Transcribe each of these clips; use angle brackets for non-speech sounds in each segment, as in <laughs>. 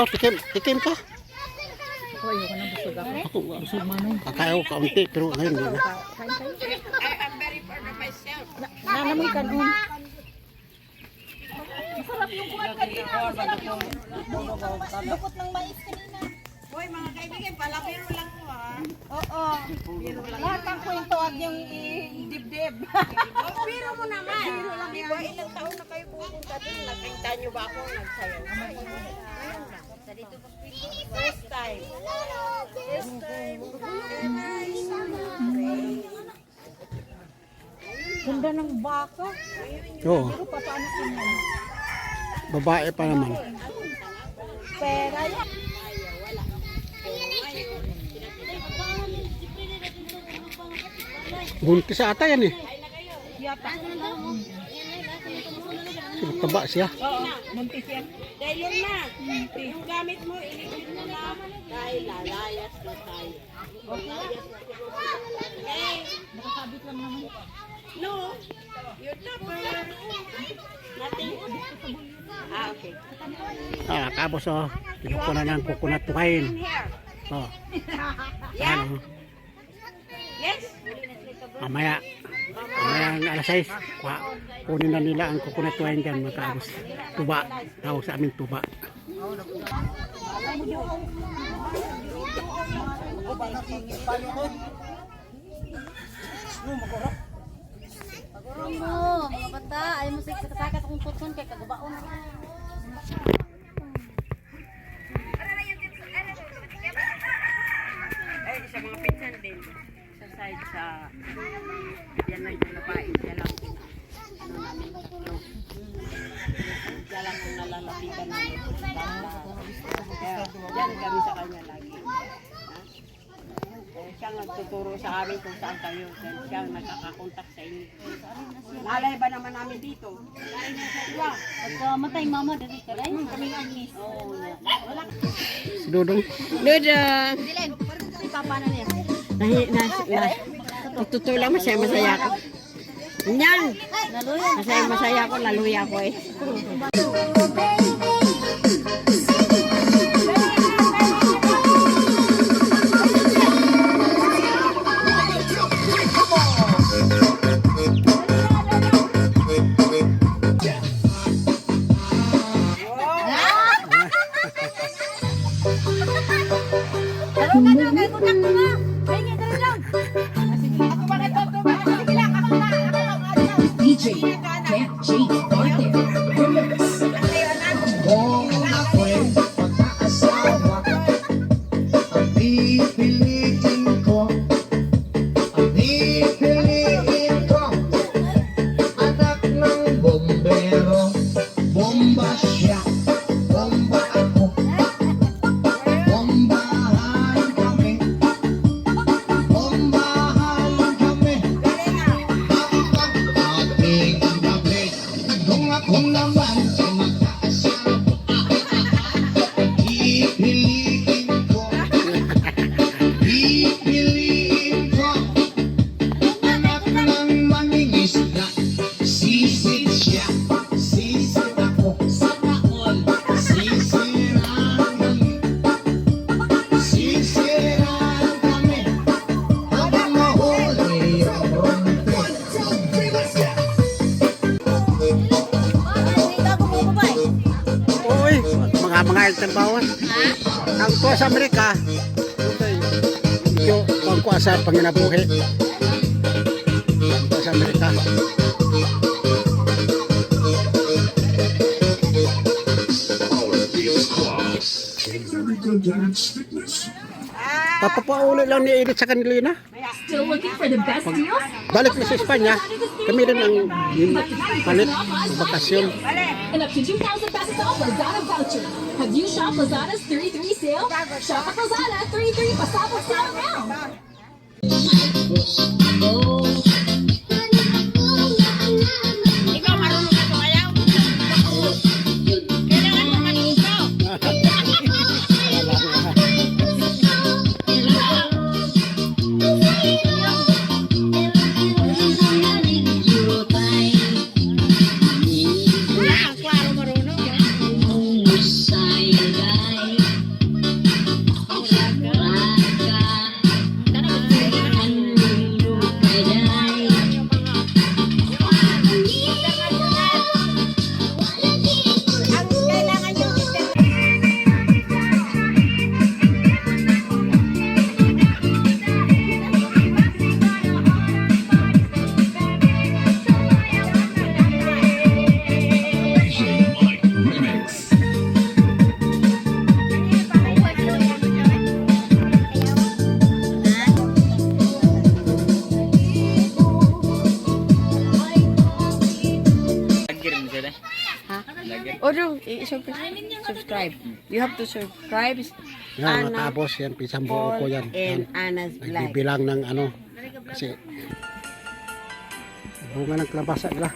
Oh, tikim, tikim ka. Ako, ayoko na busog ako. Ako, busog man eh. Kakain ko kaunti, pero ngayon hindi na. Kain kayo. Na, nanamoy kanon. Masarap yung kuwan kanina. Masarap yung lukot ng mais kanina. Hoy mga kaibigan, palabiro lang ko ha. Oo. Lahat ng kwentuhan yung i-dibdib. Oh, biro mo naman. Biro lang yan. Ilang taon Nakita nyo ba ako nagsayaw? First time. First time. Ganda ng baka. Oo, Pero pa paano tingnan? babae pa naman. Pera yan. Buntis ata yan eh. Yata. Taba siya. Oo. Muntis yan. Dahil yun na. Yung gamit mo, iligid mo na. Dahil lalayas na tayo. Lalayas na Okay. Nakakabit lang naman. No. Your topper. Nothing. Ah, okay. Ah, tapos oh, kinukuha na ng coconut wine. Oh, Yeah. ano, Yes. mamaya, mamaya ang alas 6, kuha, kunin na nila ang coconut wine dyan, magkaabos. Tuba, tawag sa amin tuba. Pagurong mo, mga bata, ay mo sa kasakat kung tutun kay kagabaon. Ay, sa mga pinsan din. Sa side sa... Yan lang yung babae. Yan lang yung ano namin tatlo. Yan lang ang nalalapitan namin. Kaya, yan kami sa kanya lagi. Ha? Eh, siya ang nagtuturo sa amin kung saan kayo. Then siya ang nakakakontak sa inyo. Malay ba naman namin dito? Lain na sa iwa. Pagka matay mama, dali ka rin. Kami ang miss. Oo. Wala. Dudong, Dudong! Dilin, si papa na niya. Nahi, na, na, tututula mo siya, masaya ako. Yan! Masaya, masaya ako, laluya ako eh. Taro ka na, kay kutak ko Kung ako naman kuha sa Amerika, medyo ang kuha sa panginabuhi. Ang kuha sa Amerika. Papapauli lang ni Edith sa kanila na. Still looking for the best deals? Balik na sa Espanya, kami rin ang palit bakasyon. And up to 2,000 pesos off Lazada voucher. Have you shopped Lazada's 3-3 sale? Shop at Lazada 3-3 pasabog sale now. You have to subscribe. Yan, Ana, matapos yan, pisang buo ko yan. and yan. Anna's Vlog. Nagbibilang ng ano, kasi bunga ng kalabasa nila.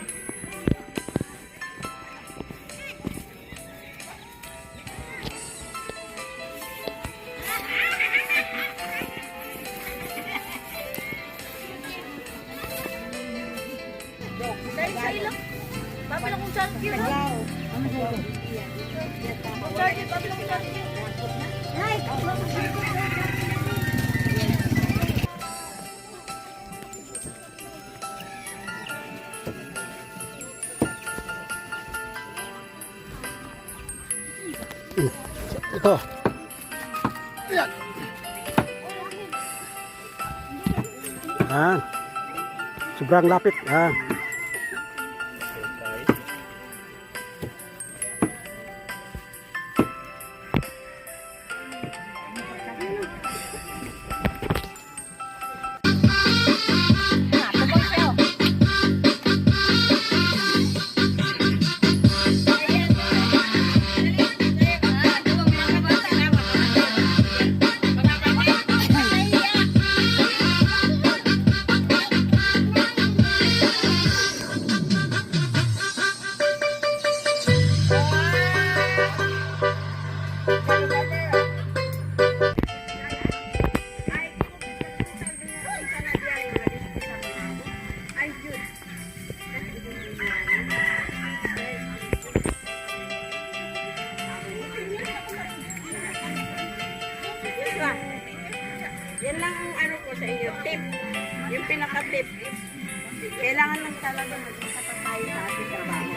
Papalang kung saan kilo. Kung saan kilo, Ito. Yan. Ah. Sobrang lapit. Ah. Pinaka-tip. Kailangan lang talaga maging sapat tayo sa ating trabaho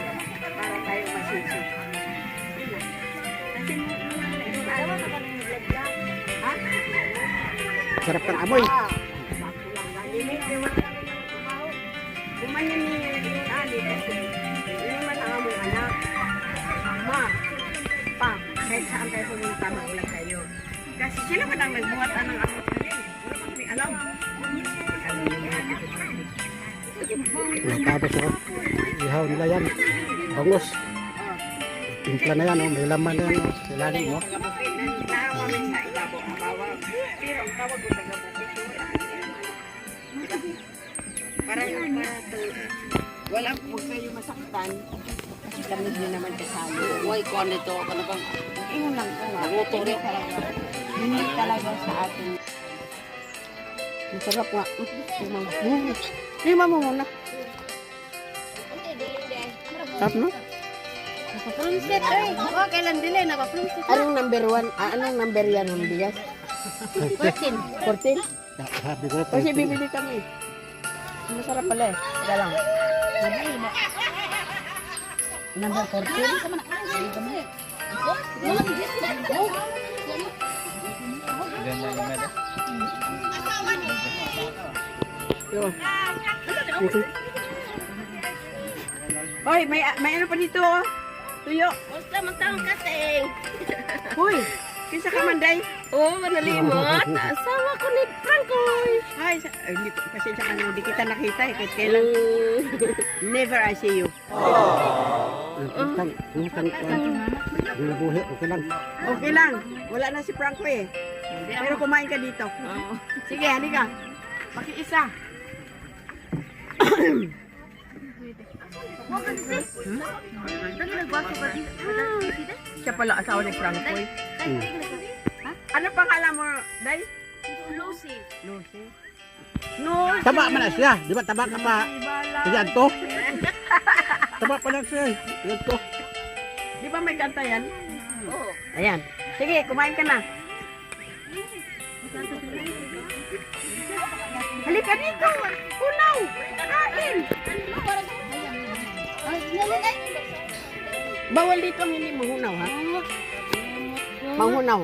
para tayo masisi. Yun lang. Kasi mo, alam mo na kami vlog lang. Ha? Sarap ng amoy. Ah, sakto lang. Galimit, di wala kami ng trabaho. Kumanyan ni yung ali kasi hindi man ang among anak. Ma, pa, kahit saan tayo pumunta, mag-vlog kayo. Kasi sila man ang nagbuhat ng among sarili. Wala pa kami alam. Matapos ako. Ihaw nila yan. Bangos. Timpla na yan. Oh. May laman na yan. Oh. Sa ilalim. Oh. Ko tagabukid ko. Para para to wala huwag kayo masaktan kasi kami din naman kasali. Uy, kuhan nito. Ano bang? Ingon lang ko nga. Hindi talaga. Sa atin. Masarap nga. Limang. Lima mo muna. Sarap no? Napaplumset, ay. Oh, kailan dili, napaplumset. Anong number one? Ah, anong number yan ng bigas? 14. 14? Sabi ko. Kasi bibili kami. Masarap pala eh. Teka lang. Number 14? Yun. Hoy, may may ano pa dito oh. Tuyo. Basta magtawag kasi. <laughs> Hoy, kinsa ka man day? Oo, oh, manalimot. <laughs> Asawa ko ni Francoy. Hi, sa, ay, hindi ko kasi sa kanila hindi kita nakita eh. Kahit kailan. Never I see you. Utang. Utang. Ang buhi. Okay lang. Okay lang. Wala na si Franco eh. Pero kumain ka dito. Sige, halika. Pakiisa. <coughs> Siya pala asawa ni Franco eh. Mm. Ano pangalan mo, Day? Lucy. Lucy. No. Taba man na siya. Di ba taba ka pa? Yan to. <laughs> Taba pa lang siya. eh. Yan to. Di ba may kanta yan? Oo. Ayan. Sige, kumain ka na. Halika dito. Kunaw. Kain. Bawal dito ang hindi mahunaw, ha? Mahunaw.